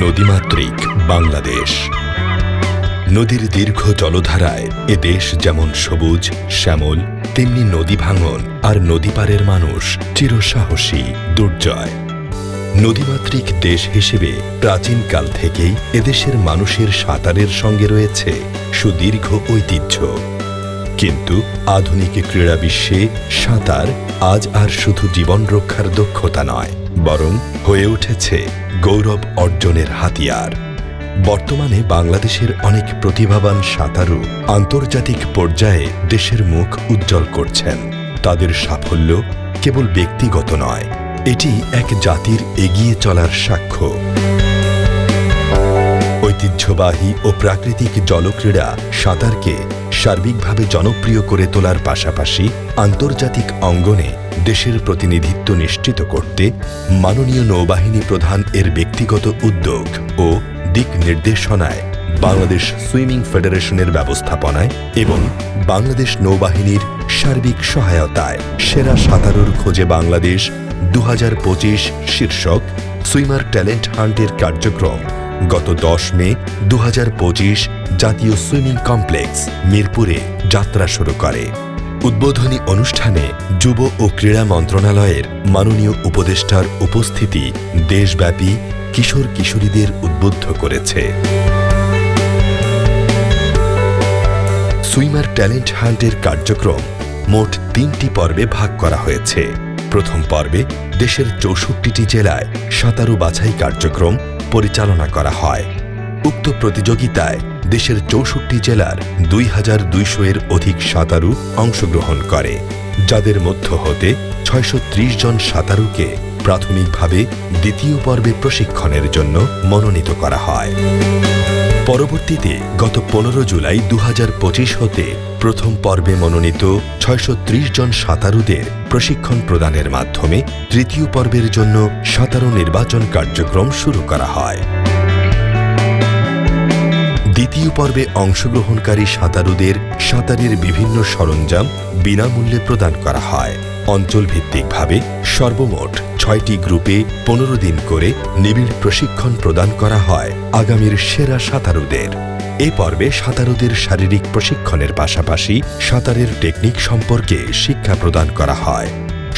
নদীমাতৃক বাংলাদেশ। নদীর দীর্ঘ জলধারায় এ দেশ যেমন সবুজ, শ্যামল, তেমনি নদী ভাঙন আর নদী পারের মানুষ চিরসাহসী, দুর্জয়। নদীমাতৃক দেশ হিসেবে প্রাচীনকাল থেকেই এদেশের মানুষের সাঁতারের সঙ্গে রয়েছে সুদীর্ঘ ঐতিহ্য। কিন্তু আধুনিক ক্রীড়া বিশ্বে সাঁতার আজ আর শুধু জীবন রক্ষার দক্ষতা নয় বরং হয়ে উঠেছে গৌরব অর্জনের হাতিয়ার। বর্তমানে বাংলাদেশের অনেক প্রতিভাবান সাঁতারু আন্তর্জাতিক পর্যায়ে দেশের মুখ উজ্জ্বল করছেন। তাদের সাফল্য কেবল ব্যক্তিগত নয়, এটি এক জাতির এগিয়ে চলার সাক্ষ্য। ঐতিহ্যবাহী ও প্রাকৃতিক জলক্রীড়া সাঁতারকে সার্বিকভাবে জনপ্রিয় করে তোলার পাশাপাশি আন্তর্জাতিক অঙ্গনে দেশের প্রতিনিধিত্ব নিশ্চিত করতে মাননীয় নৌবাহিনী প্রধান এর ব্যক্তিগত উদ্যোগ ও দিক নির্দেশনায় বাংলাদেশ সুইমিং ফেডারেশনের ব্যবস্থাপনায় এবং বাংলাদেশ নৌবাহিনীর সার্বিক সহায়তায় সেরা সাঁতারুর খোঁজে বাংলাদেশ দু হাজার পঁচিশ শীর্ষক সুইমার ট্যালেন্ট হান্টের কার্যক্রম গত দশ মে দু হাজার পঁচিশ জাতীয় সুইমিং কমপ্লেক্স মিরপুরে যাত্রা শুরু করে। উদ্বোধনী অনুষ্ঠানে যুব ও ক্রীড়া মন্ত্রণালয়ের মাননীয় উপদেষ্টার উপস্থিতি দেশব্যাপী কিশোর কিশোরীদের উদ্বুদ্ধ করেছে। সুইমার ট্যালেন্ট হান্টের কার্যক্রম মোট তিনটি পর্বে ভাগ করা হয়েছে। প্রথম পর্বে দেশের চৌষট্টিটি জেলায় সাঁতারু বাছাই কার্যক্রম পরিচালনা করা হয়। উক্ত প্রতিযোগিতায় দেশের চৌষট্টি জেলার দুই হাজার দুইশো এর অধিক সাঁতারু অংশগ্রহণ করে, যাদের মধ্য হতে ছয়শো ত্রিশ জন সাঁতারুকে প্রাথমিকভাবে দ্বিতীয় পর্বে প্রশিক্ষণের জন্য মনোনীত করা হয়। পরবর্তীতে গত পনেরো জুলাই দু হাজার পঁচিশ হতে প্রথম পর্বে মনোনীত ছয়শো ত্রিশ জন সাঁতারুদের প্রশিক্ষণ প্রদানের মাধ্যমে তৃতীয় পর্বের জন্য সাঁতারু নির্বাচন কার্যক্রম শুরু করা হয়। দ্বিতীয় পর্বে অংশগ্রহণকারী সাঁতারুদের সাঁতারের বিভিন্ন সরঞ্জাম বিনামূল্যে প্রদান করা হয়। অঞ্চলভিত্তিকভাবে সর্বমোট ছয়টি গ্রুপে পনেরো দিন করে নিবিড় প্রশিক্ষণ প্রদান করা হয় আগামীর সেরা সাঁতারুদের। এ পর্বে সাঁতারুদের শারীরিক প্রশিক্ষণের পাশাপাশি সাঁতারের টেকনিক সম্পর্কে শিক্ষা প্রদান করা হয়।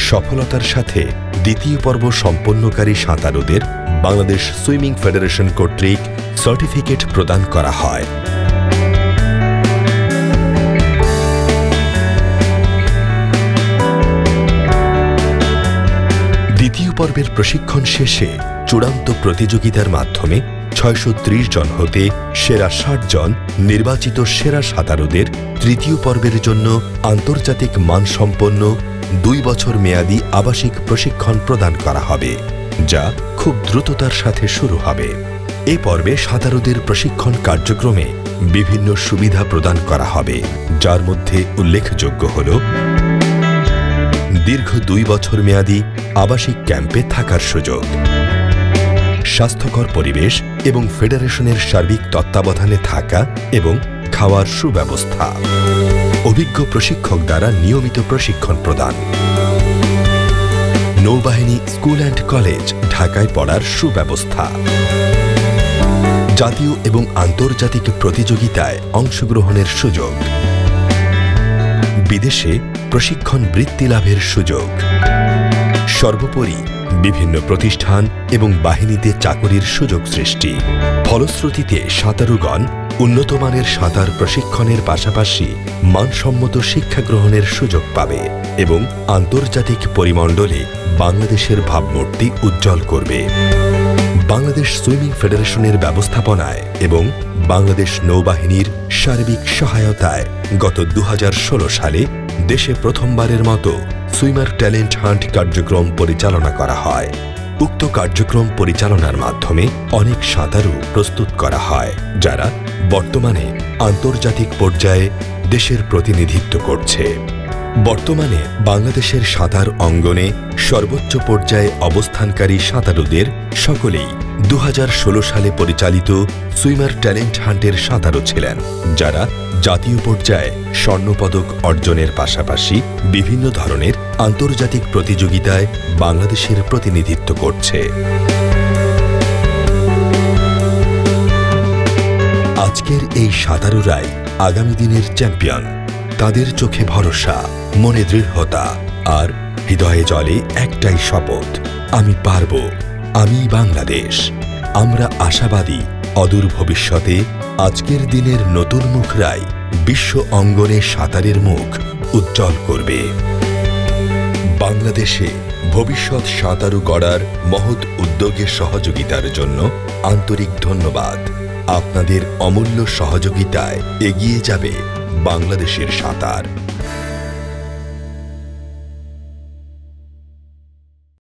সফলতার সাথে দ্বিতীয় পর্ব সম্পন্নকারী সাঁতারুদের বাংলাদেশ সুইমিং ফেডারেশন কর্তৃক সার্টিফিকেট প্রদান করা হয়। পর্বের প্রশিক্ষণ শেষে চূড়ান্ত প্রতিযোগিতার মাধ্যমে ছয়শো ত্রিশ জন হতে সেরা ষাট জন নির্বাচিত সেরা সাঁতারুদের তৃতীয় পর্বের জন্য আন্তর্জাতিক মানসম্পন্ন দুই বছর মেয়াদী আবাসিক প্রশিক্ষণ প্রদান করা হবে, যা খুব দ্রুততার সাথে শুরু হবে। এ পর্বে সাঁতারুদের প্রশিক্ষণ কার্যক্রমে বিভিন্ন সুবিধা প্রদান করা হবে, যার মধ্যে উল্লেখযোগ্য হল দীর্ঘ দুই বছর মেয়াদী আবাসিক ক্যাম্পে থাকার সুযোগ। স্বাস্থ্যকর পরিবেশ এবং ফেডারেশনের সার্বিক তত্ত্বাবধানে থাকা এবং খাওয়ার সুব্যবস্থা। অভিজ্ঞ প্রশিক্ষক দ্বারা নিয়মিত প্রশিক্ষণ প্রদান। নৌবাহিনী স্কুল অ্যান্ড কলেজ ঢাকায় পড়ার সুব্যবস্থা। জাতীয় এবং আন্তর্জাতিক প্রতিযোগিতায় অংশগ্রহণের সুযোগ। বিদেশে প্রশিক্ষণ বৃত্তি লাভের সুযোগ। সর্বোপরি বিভিন্ন প্রতিষ্ঠান এবং বাহিনীতে চাকরির সুযোগ সৃষ্টি। ফলশ্রুতিতে সাঁতারুগণ উন্নতমানের সাঁতার প্রশিক্ষণের পাশাপাশি মানসম্মত শিক্ষা গ্রহণের সুযোগ পাবে এবং আন্তর্জাতিক পরিমণ্ডলে বাংলাদেশের ভাবমূর্তি উজ্জ্বল করবে। বাংলাদেশ সুইমিং ফেডারেশনের ব্যবস্থাপনায় এবং বাংলাদেশ নৌবাহিনীর সার্বিক সহায়তায় গত দু হাজার ষোলো সালে দেশে প্রথমবারের মতো সুইমার ট্যালেন্ট হান্ট কার্যক্রম পরিচালনা করা হয়। উক্ত কার্যক্রম পরিচালনার মাধ্যমে অনেক সাঁতারু প্রস্তুত করা হয়, যারা বর্তমানে আন্তর্জাতিক পর্যায়ে দেশের প্রতিনিধিত্ব করছে। বর্তমানে বাংলাদেশের সাঁতার অঙ্গনে সর্বোচ্চ পর্যায়ে অবস্থানকারী সাঁতারুদের সকলেই দু হাজার ষোলো সালে পরিচালিত সুইমার ট্যালেন্ট হান্টের সাঁতারু ছিলেন, যারা জাতীয় পর্যায়ে স্বর্ণপদক অর্জনের পাশাপাশি বিভিন্ন ধরনের আন্তর্জাতিক প্রতিযোগিতায় বাংলাদেশের প্রতিনিধিত্ব করছে। আজকের এই সাঁতারুরাই আগামী দিনের চ্যাম্পিয়ন। তাদের চোখে ভরসা, মনে দৃঢ়তা আর হৃদয়ে জলে একটাই শপথ, আমি পারব, আমি বাংলাদেশ। আমরা আশাবাদী, অদূর ভবিষ্যতে আজকের দিনের নতুন মুখরাই বিশ্ব অঙ্গনে সাঁতারের মুখ উজ্জ্বল করবে। বাংলাদেশে ভবিষ্যৎ সাঁতারু গড়ার মহৎ উদ্যোগের সহযোগিতার জন্য আন্তরিক ধন্যবাদ। আপনাদের অমূল্য সহযোগিতায় এগিয়ে যাবে বাংলাদেশের সাঁতার।